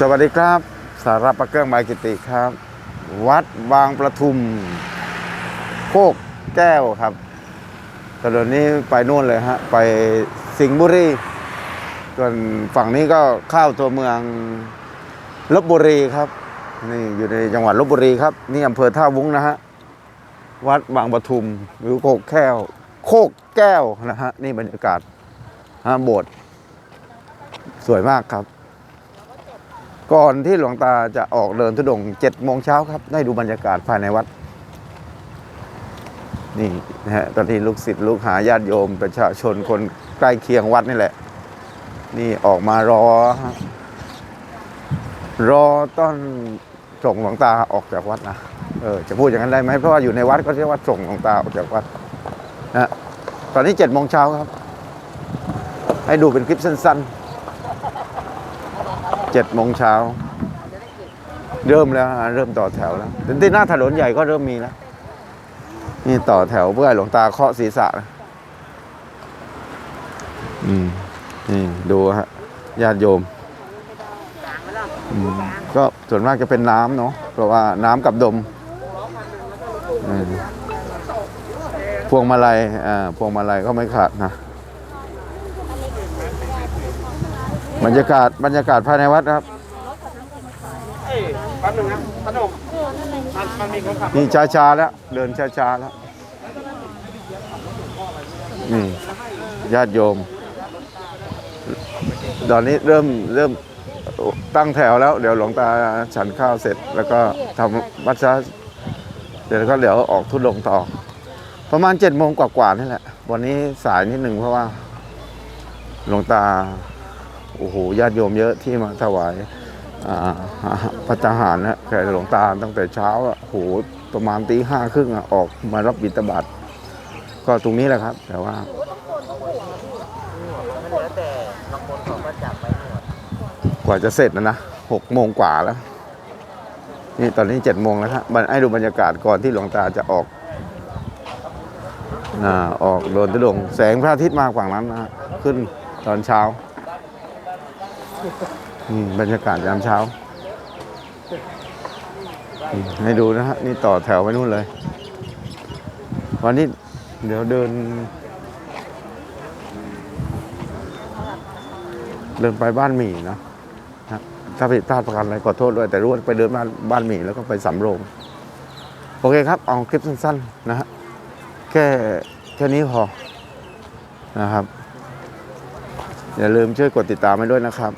สวัสดีครับ สาระประเกื้องบายกิติครับ วัดบางประทุม โคกแก้วครับถนนนี้ไปนู่นเลยฮะ ไปสิงห์บุรีส่วนฝั่งนี้ก็เข้าตัวเมืองลบบุรีครับ นี่อยู่ในจังหวัดลบบุรีครับ นี่อำเภอท่าวุ้งนะฮะ วัดบางประทุมหรือโคกแก้ว โคกแก้วนะฮะ นี่บรรยากาศฮะโบสถ์สวยมากครับ ก่อนที่หลวงตาจะออกเดินทุดงเจ็ดโมงเช้าครับ ได้ดูบรรยากาศภายในวัด นี่นะฮะตอนที่ลูกศิษย์ลูกหาญาติโยม ประชาชนคนใกล้เคียงวัดนี่แหละ นี่ออกมารอ รอต้อนส่งหลวงตาออกจากวัดนะเออจะพูดอย่างนั้นได้ไหมเพราะว่าอยู่ในวัดก็เรียกว่าส่งหลวงตาออกจากวัดนะฮะตอนนี้เจ็ดโมงเช้าครับ ให้ดูเป็นคลิปสั้น ๆ เจ็ดโมงเช้า เริ่มแล้วเริ่มต่อแถวแล้วถึงที่หน้าถนนใหญ่ก็เริ่มมีแล้ว นี่ต่อแถวเพื่อหลวงตาเคาะศีรษะนะอืมนี่ดูฮะญาติโยมก็ส่วนมากจะเป็นน้ำเนาะเพราะว่าน้ำกับดมพวงมาลัยอ่าพวงมาลัยก็ไม่ขาดนะ บรรยากาศบรรยากาศภายในวัดครับเอ้ยแป๊บนึงนะขนมมันมันมีคนขับนี่ช้าๆแล้ว เดินช้าๆแล้วนี่ญาติโยม ตอนนี้เริ่มเริ่มตั้งแถวแล้ว เดี๋ยวหลวงตาฉันข้าวเสร็จ แล้วก็ทำวัดช้าเดี๋ยวก็เดี๋ยวออกทุดงค์ต่อ ประมาณเจ็ดโมงกว่าๆนี่แหละ วันนี้สายนิดหนึ่งเพราะว่าหลวงตา โอ้โหญาติโยมเยอะที่มาถวายอ่าพระทหารนะแก่หลวงตาตั้งแต่เช้าอะโหประมาณตีห้าครึ่งอะออกมารับบิณฑบาตก็ตรงนี้แหละครับ แต่ว่าแล้วแต่บางคนเขาก็จับไปหมดกว่าจะเสร็จนะนะหกโมงกว่าแล้ว นี่ตอนนี้เจ็ดโมงแล้วครับมันให้ดูบรรยากาศก่อนที่หลวงตาจะออกอ่าออกโดนตุดงค์แสงพระอาทิตย์มาฝั่งนั้นนะฮะขึ้นตอนเช้า นี่บรรยากาศยามเช้า ให้ดูนะฮะ นี่ต่อแถวไปนู่นเลย วันนี้เดี๋ยวเดิน เดินไปบ้านหมี่นะนะถ้าผิดพลาดประการอะไรขอโทษด้วย แต่รู้ว่าไปเดินบ้านบ้านหมี่แล้วก็ไปสำโรง โอเคครับ เอาคลิปสั้นๆ นะฮะ แค่แค่นี้พอนะครับ อย่าลืมช่วยกดติดตามให้ด้วยนะครับ